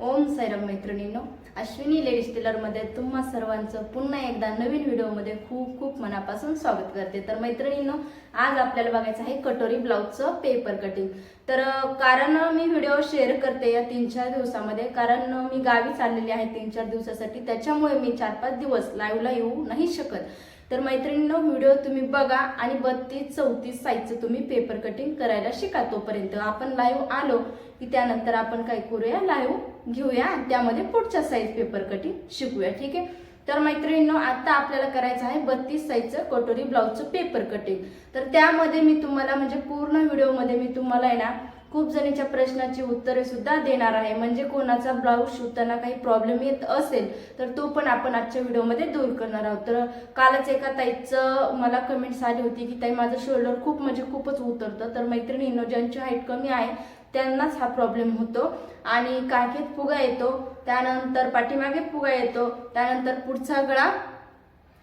ओम साईराम मैत्रिणींनो अश्विनी लेडीज टेलरमध्ये तुम्हा सर्वांचं पुन्हा एकदा नवीन व्हिडिओमध्ये खूप खूप मनापासून स्वागत करते. तर मैत्रिणींनो आज आपल्याला बघायचं आहे कटोरी ब्लाऊजचं पेपर कटिंग तर कारण मी व्हिडिओ शेअर करते या तीन चार दिवसामध्ये. कारण मी गावी चाललेली आहे तीन चार दिवसासाठी. त्याच्यामुळे मी चार पाच दिवस लाईव्हला येऊ नाही शकत. तर मैत्रिणींनो व्हिडिओ तुम्ही बघा आणि बत्तीस चौतीस साईजचं तुम्ही पेपर कटिंग करायला शिका तोपर्यंत. आपण लाईव्ह आलो की त्यानंतर आपण काय करूया? लाईव्ह घेऊया. त्यामध्ये पुढच्या साईज पेपर कटिंग शिकूया. ठीक आहे? तर मैत्रिणींनो आता आपल्याला करायचं आहे बत्तीस साईजचं कटोरी ब्लाऊजचं पेपर कटिंग तर त्यामध्ये मी तुम्हाला म्हणजे पूर्ण व्हिडिओमध्ये मी तुम्हाला आहे ना खूप जणीच्या प्रश्नाची उत्तरे सुद्धा देणार आहे. म्हणजे कोणाचा ब्लाऊज शिवताना काही प्रॉब्लेम येत असेल तर तो पण आपण आजच्या व्हिडिओमध्ये दूर करणार आहोत. तर कालच एका ताईचं मला कमेंट्स आली होती की ताई माझं शोल्डर खूप म्हणजे खूपच उतरतं. तर मैत्रिणींनो ज्यांची हाईट कमी आहे त्यांनाच हा प्रॉब्लेम होतो. आणि काखेत फुगा येतो त्यानंतर पाठीमागे फुगा येतो त्यानंतर पुढचा गळा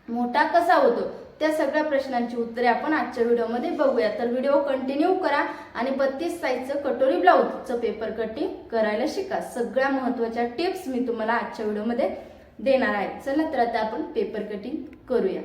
मोठा कसा होतो? त्या सगळ्या प्रश्नांची उत्तरे आपण आजच्या व्हिडिओमध्ये बघूया. तर व्हिडिओ कंटिन्यू करा आणि बत्तीस साईजचं कटोरी ब्लाऊजचं पेपर कटिंग करायला शिका. सगळ्या महत्त्वाच्या टिप्स मी तुम्हाला आजच्या व्हिडिओमध्ये देणार आहे. चला तर आता आपण पेपर कटिंग करूया.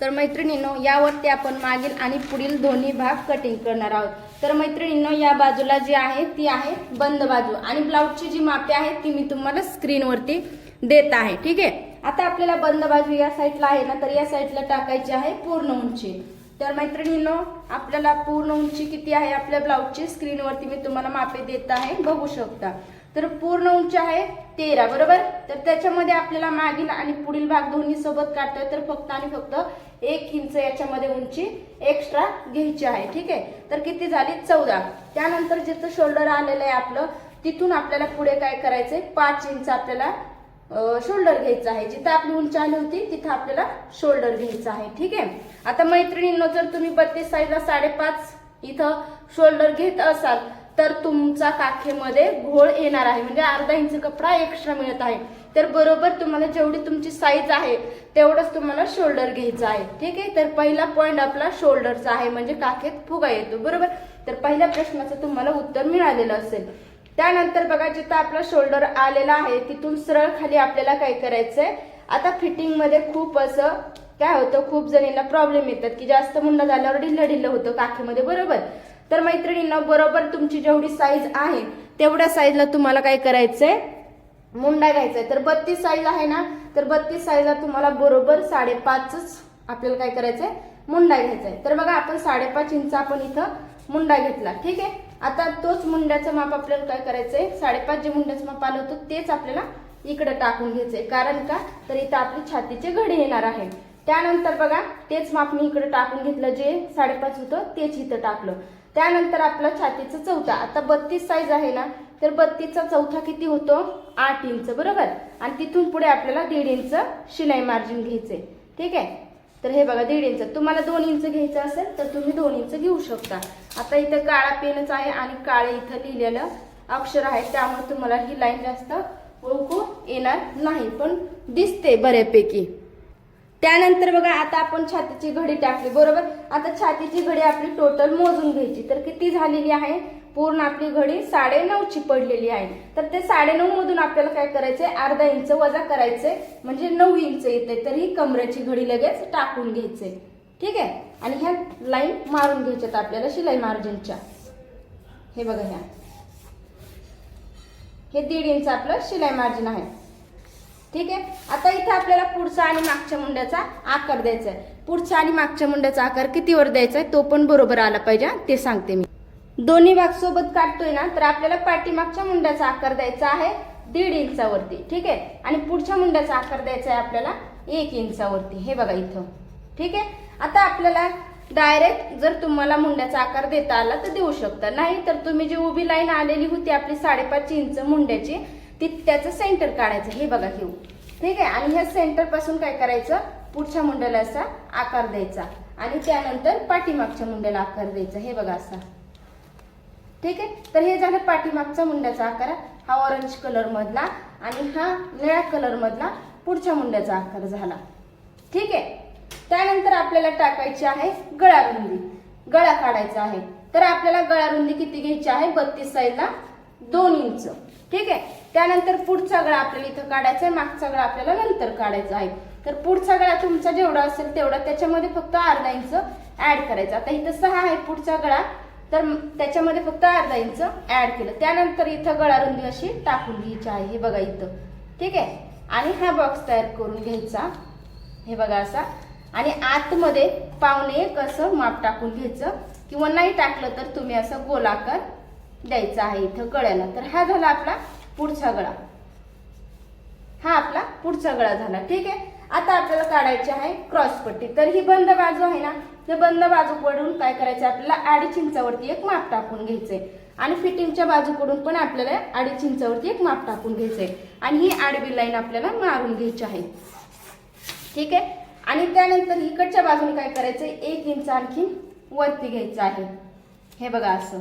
तर मैत्रिणींनो यावरती आपण मागील आणि पुढील दोन्ही भाग कटिंग करणार आहोत. तर मैत्रिणींनो या बाजूला जी आहे ती आहे बंद बाजू आणि ब्लाऊजची जी मापे आहे ती मी तुम्हाला स्क्रीनवरती देत आहे. ठीक आहे? आता आपल्याला बंद बाजू या साईडला आहे ना तर या साईडला टाकायची आहे पूर्ण उंची. तर मैत्रिणींनो आपल्याला पूर्ण उंची किती आहे आपल्या ब्लाऊजची स्क्रीनवरती मी तुम्हाला मापे देत आहे. बघू शकता. तर पूर्ण उंची आहे तेरा बरोबर? तर त्याच्यामध्ये आपल्याला मागील आणि पुढील भाग दोन्ही सोबत काढतोय तर फक्त आणि फक्त एक इंच याच्यामध्ये उंची एक्स्ट्रा घ्यायची आहे ठीक आहे? तर किती झाली? चौदा. त्यानंतर जिथं शोल्डर आलेलं आहे आपलं तिथून आपल्याला पुढे काय करायचंय? पाच इंच आपल्याला शोल्डर घ्यायचं आहे. जिथं आपली उंची आली होती तिथं आपल्याला शोल्डर घ्यायचं आहे ठीक आहे? आता मैत्रिणींनो जर तुम्ही बत्तीस साईजला साडेपाच इथं शोल्डर घेत असाल तर तुमचा काखेमध्ये घोळ येणार आहे. म्हणजे अर्धा इंच कपडा एक्स्ट्रा मिळत आहे. तर बरोबर तुम्हाला जेवढी तुमची साईज आहे तेवढंच तुम्हाला शोल्डर घ्यायचं आहे. ठीक आहे? तर पहिला पॉईंट आपला शोल्डरचा आहे म्हणजे काखेत फुगा येतो. बरोबर? तर पहिल्या प्रश्नाचं तुम्हाला उत्तर मिळालेलं असेल. त्यानंतर बघा जिथं आपला शोल्डर आलेला आहे तिथून सरळ खाली आपल्याला काय करायचंय? आता फिटिंगमध्ये खूप असं काय होतं? खूप जणींना प्रॉब्लेम येतात की जास्त मुंडा झाल्यावर ढिल्लं ढिल्लं होतं काखेमध्ये. बरोबर? तर मैत्रिणींना बरोबर तुमची जेवढी साईज आहे तेवढ्या साईजला तुम्हाला काय करायचंय? मुंडा घ्यायचा आहे तर बत्तीस साईज आहे ना तर बत्तीस साईजला तुम्हाला बरोबर साडेपाचच आपल्याला काय करायचंय? मुंडा घ्यायचा आहे तर बघा आपण साडेपाच इंच आपण इथं मुंडा घेतला. ठीक आहे? आता तोच मुंड्याचं माप आपल्याला काय करायचंय? साडेपाच जे मुंड्याचं माप आलं होतं तेच आपल्याला इकडे टाकून घ्यायचंय. कारण का? तर इथं आपली छातीचे घडे येणार आहे. त्यानंतर बघा तेच माप मी इकडे टाकून घेतलं जे साडेपाच होतं तेच इथं टाकलं. त्यानंतर आपलं छातीचं चौथा. आता बत्तीस साईज आहे ना तर बत्तीसचा चौथा किती होतो? आठ इंच बरोबर? आणि तिथून पुढे आपल्याला दीड इंच शिलाई मार्जिन घ्यायचंय. ठीक आहे? तर हे बघा दीड इंच. तुम्हाला दोन इंच घ्यायचं असेल तर तुम्ही दोन इंच घेऊ शकता. आता इथं काळा पेनच आहे आणि काळे इथं लिहिलेलं अक्षर आहे त्यामुळे तुम्हाला ही लाईन जास्त ओळखू येणार नाही पण दिसते बऱ्यापैकी. त्यानंतर बघा आता आपण छातीची घडी टाकली बरोबर? आता छातीची घडी आपली टोटल मोजून घ्यायची. तर किती झालेली आहे? पूर्ण आपली घडी साडे नऊची पडलेली आहे. तर ते साडे नऊ मधून आपल्याला काय करायचंय? अर्धा इंच वजा करायचंय. म्हणजे नऊ इंच येते तर ही कमरेची घडी लगेच टाकून घ्यायचे ठीक आहे? आणि ह्या लाईन मारून घ्यायच्यात आपल्याला शिलाई मार्जिनच्या. हे बघा ह्या. हे दीड इंच आपलं शिलाई मार्जिन आहे. ठीक आहे? आता इथे आपल्याला पुढचा आणि मागच्या मुंड्याचा आकार द्यायचा आहे पुढचा आणि मागच्या मुंड्याचा आकार कितीवर द्यायचा आहे तो पण बरोबर आला पाहिजे ते सांगते मी. दोन्ही भाग सोबत काढतोय ना तर आपल्याला पाठीमागच्या मुंड्याचा आकार द्यायचा आहे दीड इंचावरती ठीक आहे? आणि पुढच्या मुंड्याचा आकार द्यायचा आहे आपल्याला एक इंचावरती हे बघा इथं ठीक आहे? आता आपल्याला डायरेक्ट जर तुम्हाला मुंड्याचा आकार देता आला तर देऊ शकता. नाही तर तुम्ही जी उभी लाईन आलेली होती आपली साडेपाच इंच मुंड्याची ती त्याचं सेंटर काढायचं. हे बघा घेऊ. ठीक आहे? आणि ह्या सेंटरपासून काय करायचं? पुढच्या मुंड्याला असा आकार द्यायचा. आणि त्यानंतर पाठीमागच्या मुंड्याला आकार द्यायचा. हे बघा असा. ठीक आहे? तर हे झालं पाठीमागचा मुंड्याचा आकार. हा ऑरेंज कलर मधला आणि हा निळ्या कलर मधला पुढच्या मुंड्याचा आकार झाला. ठीक आहे? त्यानंतर आपल्याला टाकायची आहे गळा रुंदी गळा काढायचा आहे. तर आपल्याला गळा रुंदी किती घ्यायची आहे? बत्तीस साईजला दोन इंच. ठीक आहे? त्यानंतर पुढचा गळा आपल्याला इथं काढायचा आहे. मागचा गळा आपल्याला नंतर काढायचा आहे. तर पुढचा गळा तुमचा जेवढा असेल तेवढा. त्याच्यामध्ये फक्त अर्धा इंच ऍड करायचा. आता इथं सहा आहे. पुढचा गळा तर त्याच्यामध्ये फक्त अर्धा इंच ऍड केलं. त्यानंतर इथं गळा रुंदी अशी टाकून घ्यायची आहे हे बघा इथं. ठीक आहे? आणि हा बॉक्स तयार करून घ्यायचा. हे बघा असा. आणि आतमध्ये पावणे एक असं माप टाकून घ्यायचं. किंवा नाही टाकलं तर तुम्ही असं गोलाकार द्यायचा आहे इथं गळ्याला. तर हा झाला आपला पुढचा गळा. हा आपला पुढचा गळा झाला. ठीक आहे? आता आपल्याला काढायची आहे क्रॉसपट्टी तर ही बंद बाजू आहे ना? ते बंद बाजूकडून काय करायचं आपल्याला अडीच इंचावरती एक माप टाकून घ्यायचंय. आणि फिटिंगच्या बाजूकडून पण आपल्याला अडीच इंचावरती एक माप टाकून घ्यायचंय. आणि ही आडवी लाईन आपल्याला मारून घ्यायची आहे. ठीक आहे? आणि त्यानंतर इकडच्या बाजूने काय करायचं एक इंच आणखी वरती घ्यायचं आहे. हे बघा असं.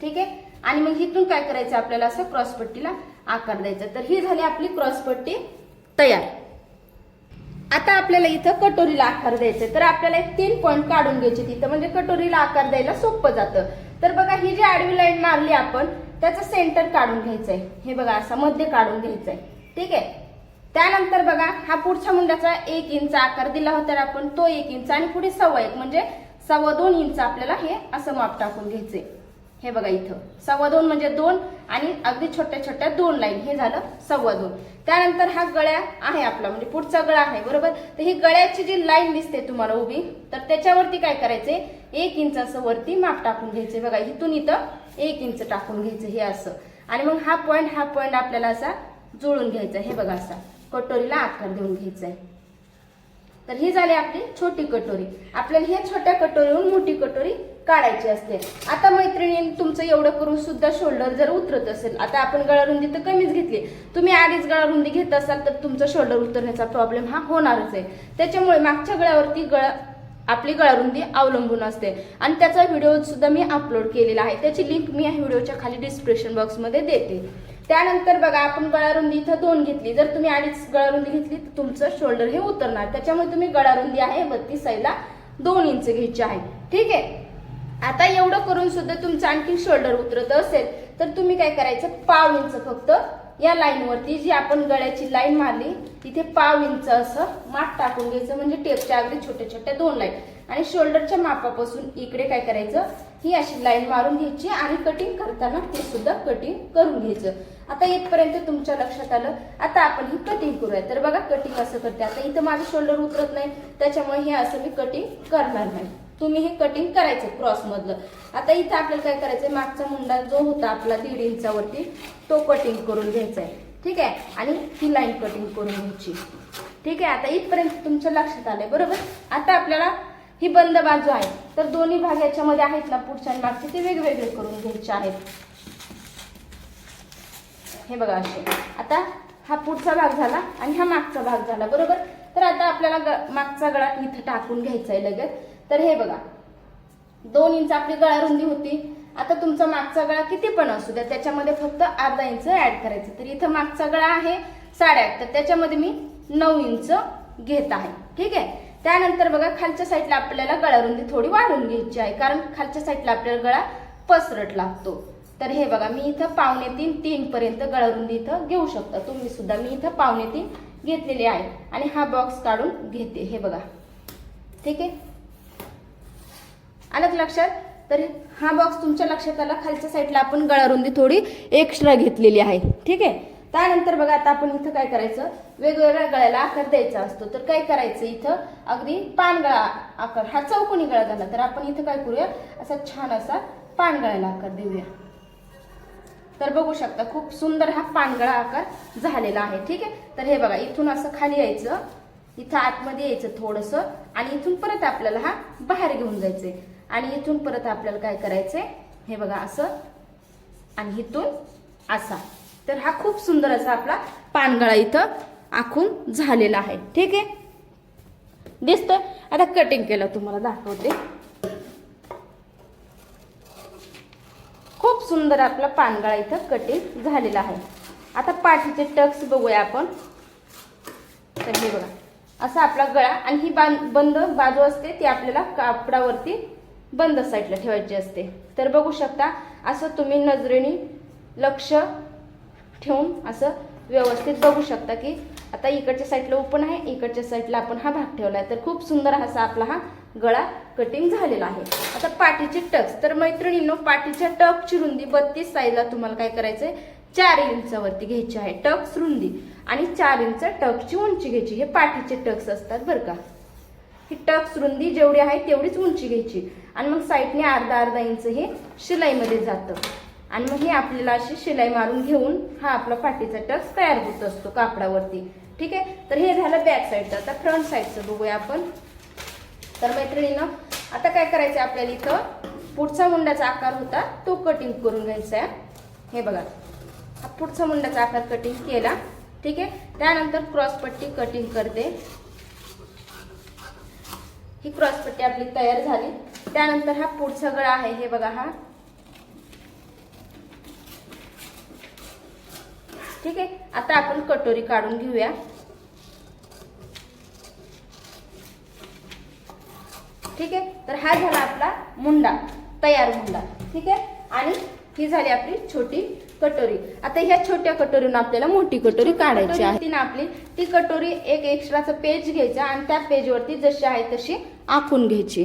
ठीक आहे? आणि मग इथून काय करायचं? आपल्याला असं क्रॉसपट्टीला आकार द्यायचा. तर ही झाली आपली क्रॉसपट्टी तयार. आता आपल्याला इथं कटोरीला आकार द्यायचा तर आपल्याला एक तीन पॉईंट काढून घ्यायचे तिथं म्हणजे कटोरीला आकार द्यायला सोपं जातं. तर बघा ही जी आडवी लाईन मारली आपण त्याचं सेंटर काढून घ्यायचंय. हे बघा असा मध्य काढून घ्यायचंय. ठीक आहे? त्यानंतर बघा हा पुढच्या मुंड्याचा एक इंच आकार दिला होता तर आपण तो एक इंच आणि पुढे सव्वा एक. म्हणजे सव्वा दोन इंच आपल्याला हे असं माप टाकून घ्यायचंय. हे बघा इथं. सव्वा दोन म्हणजे दोन आणि अगदी छोट्या छोट्या दोन लाईन हे झालं सव्वा दोन. त्यानंतर हा गळ्या आहे आपला म्हणजे पुढचा गळा आहे बरोबर? तर ही गळ्याची जी लाईन दिसते तुम्हाला उभी तर त्याच्यावरती काय करायचे एक इंच असं वरती माप टाकून घ्यायचे बघा इथून इथं एक इंच टाकून घ्यायचं हे असं. आणि मग हा पॉईंट हा पॉईंट आपल्याला असा जुळून घ्यायचा. हे बघा असा. कटोरीला आकार देऊन घ्यायचा आहे तर ही झाली आपली छोटी कटोरी. आपल्याला ह्या छोट्या कटोरीहून मोठी कटोरी काढायची असते. आता मैत्रिणी तुमचं एवढं करून सुद्धा शोल्डर जर उतरत असेल आता आपण गळारुंदी तर कमीच घेतली. तुम्ही आधीच गळारुंदी घेत असाल तर तुमचं शोल्डर उतरण्याचा प्रॉब्लेम हा होणारच आहे. त्याच्यामुळे मागच्या गळ्यावरती गळा आपली गळारुंदी अवलंबून असते. आणि त्याचा व्हिडिओ सुद्धा मी अपलोड केलेला आहे. त्याची लिंक मी या व्हिडिओच्या खाली डिस्क्रिप्शन बॉक्समध्ये देते. त्यानंतर बघा आपण गळारुंदी इथं दोन घेतली. जर तुम्ही अडीच गळारुंदी घेतली तर तुमचं शोल्डर हे उतरणार. त्याच्यामुळे तुम्ही गळारुंदी आहे बत्तीस साईडला दोन इंच घ्यायची आहे. ठीक आहे? आता एवढं करून सुद्धा तुमचं आणखी शोल्डर उतरत असेल तर तुम्ही काय करायचं? पाव इंच फक्त या लाईनवरती जी आपण गळ्याची लाईन मारली तिथे पाव इंच असं माप टाकून घ्यायचं म्हणजे टेपच्या अगदी छोट्या छोट्या दोन लाईन आणि शोल्डरच्या मापापासून इकडे काय करायचं? ही अशी लाईन मारून घ्यायची आणि कटिंग करताना ते सुद्धा कटिंग करून घ्यायचं. आता इथपर्यंत तुमच्या लक्षात आलं. आता आपण ही कटिंग करूया. तर बघा कटिंग असं करते. आता इथं माझं शोल्डर उतरत नाही. त्याच्यामुळे हे असं मी कटिंग करणार नाही. तुम्ही हे कटिंग करायचं क्रॉस मधलं. आता इथं आपल्याला काय करायचंय? मागचा मुंडा जो होता आपला दीड इंचावरती तो कटिंग करून घ्यायचा आहे ठीक आहे? आणि ही लाईन कटिंग करून घ्यायची. ठीक आहे? आता इथपर्यंत तुमच्या लक्षात आलंय बरोबर? आता आपल्याला ही बंद बाजू आहे. तर दोन्ही भाग याच्यामध्ये आहेत ना पुढच्या आणि मागचे ते वेगवेगळे करून घ्यायचे आहेत. हे बघा असे. आता हा पुढचा भाग झाला आणि हा मागचा भाग झाला बरोबर? तर आता आपल्याला ग- मागचा गळा इथं टाकून घ्यायचा आहे लगेच. तर हे बघा. दोन इंच आपली गळा रुंदी होती. आता तुमचा मागचा गळा किती पण असू द्या त्याच्यामध्ये फक्त अर्धा इंच ऍड करायचं. तर इथं मागचा गळा आहे साडेआठ तर त्याच्यामध्ये मी नऊ इंच घेत आहे. ठीक आहे? त्यानंतर बघा खालच्या साईडला आपल्याला गळा रुंदी थोडी वाढून घ्यायची आहे. कारण खालच्या साईडला आपल्याला गळा पसरट लागतो. तर हे बघा मी इथं पावणे तीन तीन पर्यंत गळारुंदी इथं घेऊ शकता. तुम्ही सुद्धा मी इथं पावणे तीन घेतलेले आहे. आणि हा बॉक्स काढून घेते. हे बघा. ठीक आहे? आलं लक्षात? तर हा बॉक्स तुमच्या लक्षात आला. खालच्या साईडला आपण गळारुंदी थोडी एक्स्ट्रा घेतलेली आहे. ठीक आहे? त्यानंतर बघा आता आपण इथं काय करायचं? वेगवेगळ्या गळ्याला आकार द्यायचा असतो. तर काय करायचं इथं? अगदी पानगळा आकार. हा चौकोनी गळा झाला? तर आपण इथं काय करूया? असा छान असा पानगळ्याला आकार देऊया. तर बघू शकता खूप सुंदर हा पानगळा आकार झालेला आहे. ठीक आहे? तर हे बघा इथून असं खाली यायचं. इथं आतमध्ये यायचं थोडंसं. आणि इथून परत आपल्याला हा बाहेर घेऊन जायचंय. आणि इथून परत आपल्याला काय करायचंय? हे बघा असं. आणि इथून असा. तर हा खूप सुंदर असा आपला पानगळा इथं आखून झालेला आहे. ठीक आहे? दिसतोय? आता कटिंग केलं तुम्हाला दाखवते. खूप सुंदर आपला पानगळा इथं कटिंग झालेला आहे. आता पाठीचे टक्स बघूया आपण. तर हे बघा. असा आपला गळा आणि ही बां- बंद बाजू असते ती आपल्याला कापडावरती बंद साईडला ठेवायची असते. तर बघू शकता असं तुम्ही नजरेने लक्ष ठेवून असं व्यवस्थित बघू शकता की आता इकडच्या साईडला ओपन आहे इकडच्या साईडला आपण हा भाग ठेवला आहे तर खूप सुंदर असा आपला हा गळा कटिंग झालेला आहे. आता पाठीचे टक्स तर मैत्रिणींनो पाठीच्या टकची रुंदी बत्तीस साईजला तुम्हाला काय करायचंय? चार इंचावरती घ्यायची आहे टक्स रुंदी. आणि चार इंच टकची उंची घ्यायची. हे पाठीचे टक्स असतात बरं का. ही टक्स रुंदी जेवढी आहे तेवढीच उंची घ्यायची. आणि मग साईडने अर्धा अर्धा इंच हे शिलाईमध्ये जातं. आणि मग हे आपल्याला अशी शिलाई मारून घेऊन हा आपला पाठीचा टक्स तयार होत असतो कापडावरती. ठीक आहे? तर हे झालं बॅक साईडचं आता फ्रंट साईडचं बघूया आपण. तर मैत्रिणीनं आता काय करायचं आपल्याला इथं? पुढचा मुंडाचा आकार होता तो कटिंग करून घ्यायचा आहे. हे बघा. हा पुढचा मुंडाचा आकार कटिंग केला. ठीक आहे? त्यानंतर क्रॉस पट्टी कटिंग करते. ही क्रॉसपट्टी आपली तयार झाली. त्यानंतर हा पुढचा गळा आहे हे बघा हा. ठीक आहे? आता आपण कटोरी काढून घेऊया. ठीक आहे? तर हा झाला आपला मुंडा तयार मुंडा. ठीक आहे? आणि ही झाली आपली छोटी कटोरी. आता ह्या छोट्या कटोरीनं आपल्याला मोठी कटोरी काढायची आहे. तिनं आपली ती कटोरी एक एक्स्ट्राचं पेज घ्यायचं आणि त्या पेजवरती जशी आहे तशी आखून घ्यायची.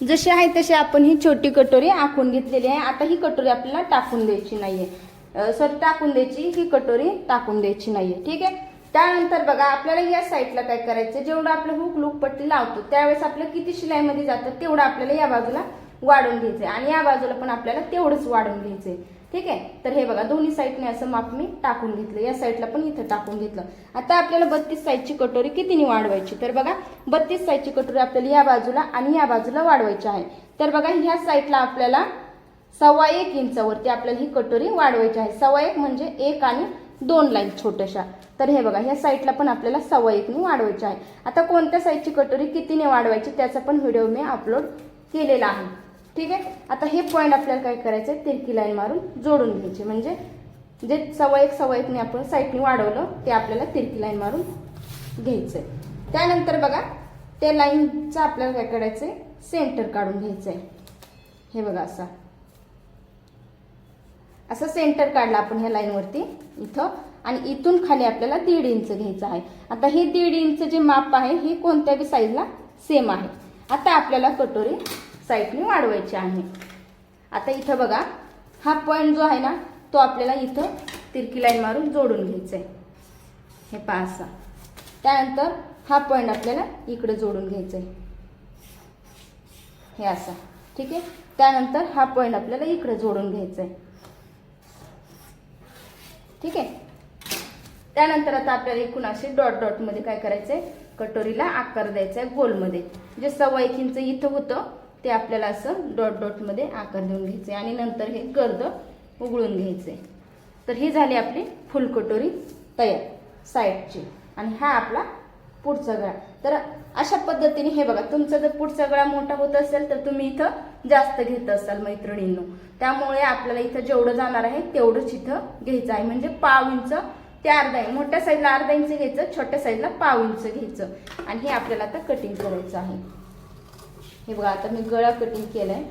जशी आहे तशी आपण ही छोटी कटोरी आखून घेतलेली आहे. आता ही कटोरी आपल्याला टाकून द्यायची नाहीये. सॉरी टाकून द्यायची ही कटोरी टाकून द्यायची नाहीये. ठीक आहे? त्यानंतर बघा आपल्याला या साईडला काय करायचं जेवढं आपलं हुक लूक पट्टी लावतो त्यावेळेस आपलं किती शिलाईमध्ये जातं तेवढं आपल्याला या बाजूला वाढून घ्यायचंय. आणि या बाजूला पण आपल्याला तेवढंच वाढून घ्यायचंय. ठीक आहे? तर हे बघा दोन्ही साईडने असं माप मी टाकून घेतलं. या साईडला पण इथं टाकून घेतलं. आता आपल्याला बत्तीस साईजची कटोरी कितीने वाढवायची? तर बघा बत्तीस साईजची कटोरी आपल्याला या बाजूला आणि या बाजूला वाढवायची आहे. तर बघा ह्या साईडला आपल्याला सव्वा एक इंचावरती आपल्याला ही कटोरी वाढवायची आहे. सव्वा एक म्हणजे एक आणि दोन लाईन छोट्याशा. तर हे बघा ह्या साईडला पण आपल्याला सव्वा एकने वाढवायची आहे. आता कोणत्या साईजची कटोरी कितीने वाढवायची त्याचा पण व्हिडिओ मी अपलोड केलेला आहे. ठीक आहे? आता हे पॉईंट आपल्याला काय करायचं आहे तिरकी लाईन मारून जोडून घ्यायची. म्हणजे जे सव्वा एक सव्वा एकने आपण साईडने वाढवलं ते आपल्याला तिरकी लाईन मारून घ्यायचंय. त्यानंतर बघा त्या लाईनचं आपल्याला काय करायचंय? सेंटर काढून घ्यायचंय. हे बघा असा. असं सेंटर काढला आपण ह्या लाईनवरती इथं. आणि इथून खाली आपल्याला दीड इंच घ्यायचं आहे. आता हे दीड इंच जे माप आहे हे कोणत्या बी साईजला सेम आहे. आता आपल्याला कटोरी साईडने वाढवायची आहे. आता इथं बघा हा पॉईंट जो आहे ना तो आपल्याला इथं तिरकी लाईन मारून जोडून घ्यायचा आहे हे पहा असा. त्यानंतर हा पॉईंट आपल्याला इकडे जोडून घ्यायचा आहे हे असा. ठीक आहे? त्यानंतर हा पॉईंट आपल्याला इकडे जोडून घ्यायचा आहे ठीक आहे? त्यानंतर आता आपल्याला एकूण असे डॉट डॉटमध्ये काय करायचं आहे कटोरीला आकार द्यायचा आहे गोलमध्ये. जे सव्वा एक इंच इथं होतं ते आपल्याला असं डॉट डॉटमध्ये आकार देऊन घ्यायचे आणि नंतर हे गर्द उघडून घ्यायचे. तर ही झाली आपली फुल कटोरी तयार साईडची. आणि हा आपला पुढचा गळा. तर अशा पद्धतीने हे बघा तुमचा जर पुढचा गळा मोठा होत असेल तर तुम्ही इथं जास्त घेत असाल मैत्रिणींनो. त्यामुळे आपल्याला इथं जेवढं जाणार आहे तेवढंच इथं घ्यायचं आहे. म्हणजे पाव इंच ते अर्धा इंच मोठ्या साईजला अर्धा इंच घ्यायचं छोट्या साईजला पाव इंच घ्यायचं. आणि हे आपल्याला आता कटिंग करायचं आहे. हे बघा आता मी गळा कटिंग केलाय.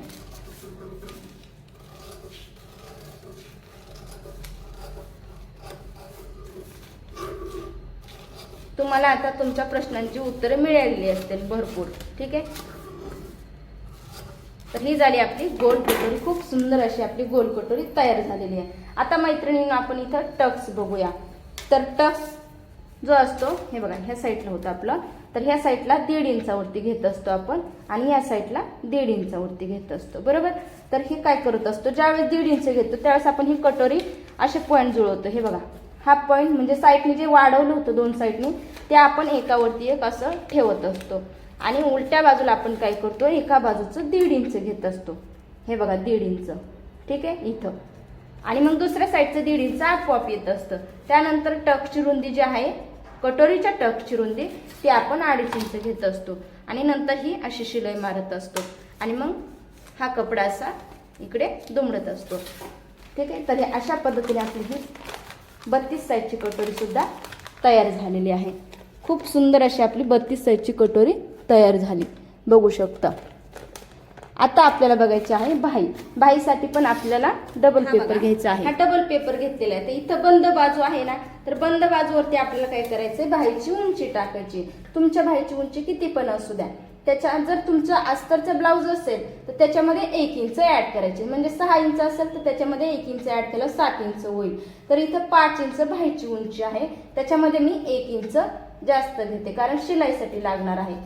तुम्हाला आता तुमच्या प्रश्नांची उत्तरे मिळालेली असतील भरपूर ठीक आहे? तर ही झाली आपली गोल कटोरी खूप सुंदर अशी आपली गोल कटोरी तयार झालेली आहे. आता मैत्रिणींना आपण इथं टक्स बघूया. तर टक्स जो असतो हे बघा ह्या साईडला होतं आपलं. तर ह्या साईडला दीड इंचावरती घेत असतो आपण आणि या साईडला दीड इंचावरती घेत असतो. बरोबर? तर हे काय करत असतो? ज्यावेळेस दीड इंच घेतो त्यावेळेस आपण ही कटोरी असे पॉईंट जुळवतो. हे बघा. हा पॉईंट म्हणजे साईडने जे वाढवलं होतं दोन साईडने ते आपण एकावरती एक असं ठेवत असतो. आणि उलट्या बाजूला आपण काय करतो? एका बाजूचं दीड इंच घेत असतो. हे बघा दीड इंच. ठीक आहे? इथं. आणि मग दुसऱ्या साईडचं दीड इंच आपोआप येत असतं. त्यानंतर टकची रुंदी जी आहे कटोरीच्या टकची रुंदी ती आपण अडीच इंच घेत असतो. आणि नंतर ही अशी शिलाई मारत असतो. आणि मग हा कपडा असा इकडे दुमडत असतो. ठीक आहे? तर हे अशा पद्धतीने आपली ही बत्तीस साईजची कटोरीसुद्धा तयार झालेली आहे. खूप सुंदर अशी आपली बत्तीस साईजची कटोरी तयार झाली. बघू शकता. आता आपल्याला बघायचे आहे भाई. भाईसाठी पण आपल्याला डबल पेपर. घ्यायचा आहे. हा डबल पेपर घेतलेला आहे. तर इथं बंद बाजू आहे ना तर बंद बाजूवरती आपल्याला काय करायचंय? भाईची उंची टाकायची. तुमच्या भाईची उंची किती पण असू द्या. त्याच्या जर तुमचं अस्तरचं ब्लाऊज असेल तर त्याच्यामध्ये एक इंच ऍड करायचे. म्हणजे सहा इंच असेल तर त्याच्यामध्ये एक इंच ऍड केलं सात इंच होईल. तर इथं पाच इंच भाईची उंची आहे. त्याच्यामध्ये मी एक इंच जास्त घेते कारण शिलाईसाठी लागणार आहे.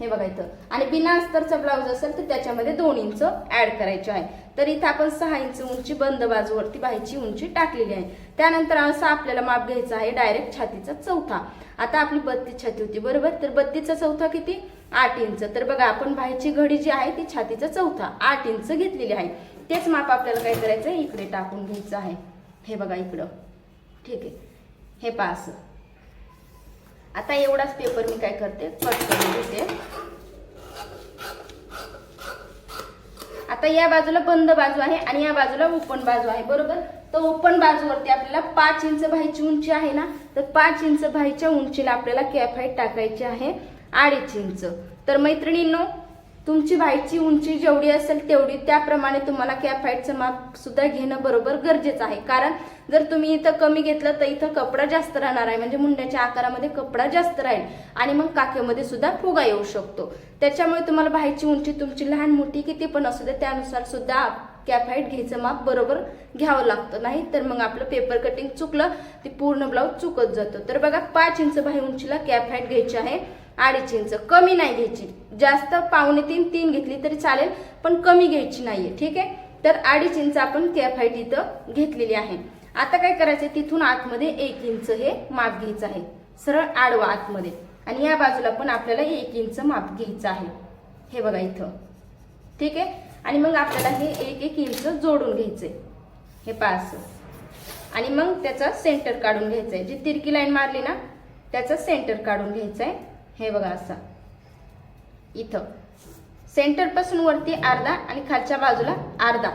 हे बघा इथं. आणि बिना अस्तरचा ब्लाऊज असेल तर त्याच्यामध्ये दोन इंच ऍड करायचे आहे. तर इथं आपण सहा इंच उंची बंद बाजूवरती बाहेरची उंची टाकलेली आहे. त्यानंतर असं आपल्याला माप घ्यायचं आहे डायरेक्ट छातीचा चौथा. आता आपली बत्तीस छाती होती बरोबर? तर बत्तीसचा चौथा किती? आठ इंच. तर बघा आपण बाहेरची घडी जी आहे ती छातीचा चौथा. आठ इंच घेतलेली आहे. तेच माप आपल्याला काय करायचं आहे? इकडे टाकून घ्यायचं आहे. हे बघा इकडं. ठीक आहे. हे पास आता एवढाच पेपर मी काय करते? कट करून घेते. आता या बाजूला बंद बाजू आहे आणि या बाजूला ओपन बाजू आहे बरोबर? तर ओपन बाजूवरती आपल्याला पाच इंच भाईची उंची आहे ना? तर पाच इंच भाईच्या उंचीला आपल्याला कॅफाईट टाकायची आहे अडीच इंच. तर मैत्रिणींनो तुमची भाईची उंची जेवढी असेल तेवढी त्याप्रमाणे तुम्हाला कॅफाईटचं माप सुद्धा घेणं बरोबर गरजेचं आहे. कारण जर तुम्ही इथं कमी घेतलं तर इथं कपडा जास्त राहणार आहे. म्हणजे मुंड्याच्या आकारामध्ये कपडा जास्त राहील आणि मग काकेमध्ये सुद्धा फुगा येऊ शकतो. त्याच्यामुळे तुम्हाला बाईची उंची तुमची लहान मोठी किती पण असू दे त्यानुसार सुद्धा कॅफाईट घ्यायचं माप बरोबर घ्यावं लागतं. नाही तर मग आपलं पेपर कटिंग चुकलं ती पूर्ण ब्लाऊज चुकत जातं. तर बघा पाच इंच बाहेर उंचीला कॅफाईट घ्यायची आहे. अडीच इंच. कमी नाही घ्यायची. जास्त पावणे तीन तीन घेतली तरी चालेल पण कमी घ्यायची नाहीये. ठीक आहे? तर अडीच इंच आपण कॅफाईट इथं घेतलेली आहे. आता काय करायचं तिथून आतमध्ये एक इंच हे माप घ्यायचं आहे. सरळ आडवा आतमध्ये. आणि या बाजूला पण आपल्याला एक इंच माप घ्यायचं आहे. हे बघा इथं. ठीक आहे? आणि मग आपल्याला हे एक एक इंच जोडून घ्यायचंय. हे पास आणि मग त्याचा सेंटर काढून घ्यायचंय. जी तिरकी लाईन मारली ना त्याचा सेंटर काढून घ्यायचंय. हे बघा असा. इथं. सेंटरपासून वरती अर्धा आणि खालच्या बाजूला अर्धा.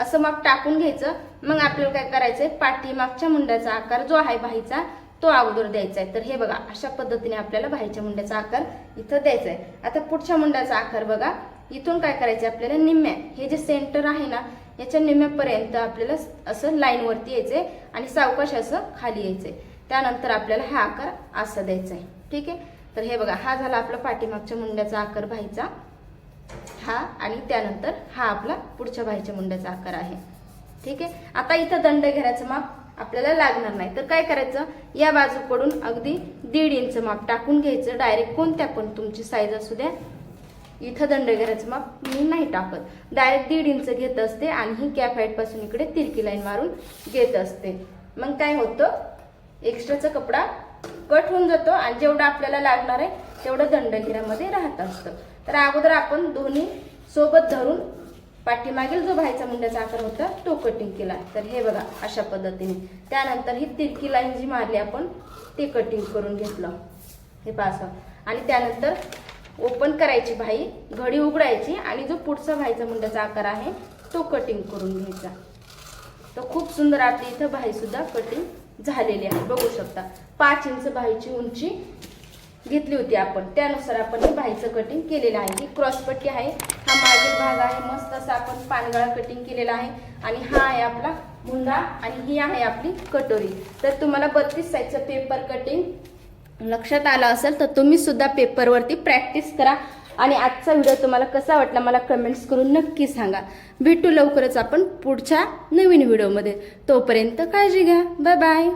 असं मग टाकून घ्यायचं. मग आपल्याला काय करायचंय? पाठीमागच्या मुंड्याचा आकार जो आहे बाईचा तो अगोदर द्यायचा आहे तर हे बघा अशा पद्धतीने आपल्याला बाईच्या मुंड्याचा आकार इथं द्यायचा आहे आता पुढच्या मुंड्याचा आकार बघा. इथून काय करायचं आपल्याला? निम्म्या. हे जे सेंटर आहे ना याच्या निम्म्यापर्यंत आपल्याला असं लाईन वरती यायचंय आणि सावकाश असं खाली यायचंय. त्यानंतर आपल्याला हा आकार असा द्यायचा आहे ठीक आहे? तर हे बघा हा झाला आपला पाठीमागच्या मुंड्याचा आकार भाईचा. हा आणि त्यानंतर हा आपला पुढच्या भाईच्या मुंड्याचा आकार आहे. ठीक आहे? आता इथं दंड घेण्याचं माप आपल्याला लागणार नाही. तर काय करायचं? या बाजूकडून अगदी दीड इंच माप टाकून घ्यायचं. डायरेक्ट कोणत्या पण तुमची साईज असू द्या. इथं दंड घेण्याचं माप मी नाही टाकत. डायरेक्ट दीड इंच घेत असते आणि ही कॅफाईटपासून इकडे तिरकी लाईन मारून घेत असते. मग काय होतं? एक्स्ट्राचा कपडा कट होऊन जातो आणि जेवढं आपल्याला लागणार आहे तेवढं दंडगिऱ्यामध्ये राहत असतं. तर अगोदर आपण दोन्ही सोबत धरून पाठीमागील जो भाईचा मुंड्याचा आकार होता तो कटिंग केला. तर हे बघा अशा पद्धतीने. त्यानंतर ही तिरकी लाईन जी मारली आपण ते कटिंग करून घेतलं. हे पास आणि त्यानंतर ओपन करायची भाई घडी उघडायची आणि जो पुढचा भाईचा मुंड्याचा आकार आहे तो कटिंग करून घ्यायचा. तर खूप सुंदर आपली इथं भाईसुद्धा कटिंग झालेली आहे. बघू शकता. पाच इंच भाईची उंची घेतली होती आपण. त्यानुसार आपण हे भाईचं कटिंग केलेलं आहे. ही क्रॉसपट्टी आहे. हा मागील भाग आहे. मस्त असा आपण पानगळा कटिंग केलेला आहे. आणि हा आहे आपला मुंडा आणि ही आहे आपली कटोरी. तर तुम्हाला बत्तीस साईजचं पेपर कटिंग लक्षात आलं असेल तर तुम्ही सुद्धा पेपरवरती प्रॅक्टिस करा. आणि आजचा व्हिडिओ तुम्हाला कसा वाटला मला कमेंट्स करून नक्की सांगा. भेटू लवकरच आपण पुढच्या नवीन व्हिडिओमध्ये. तोपर्यंत काळजी घ्या. Bye bye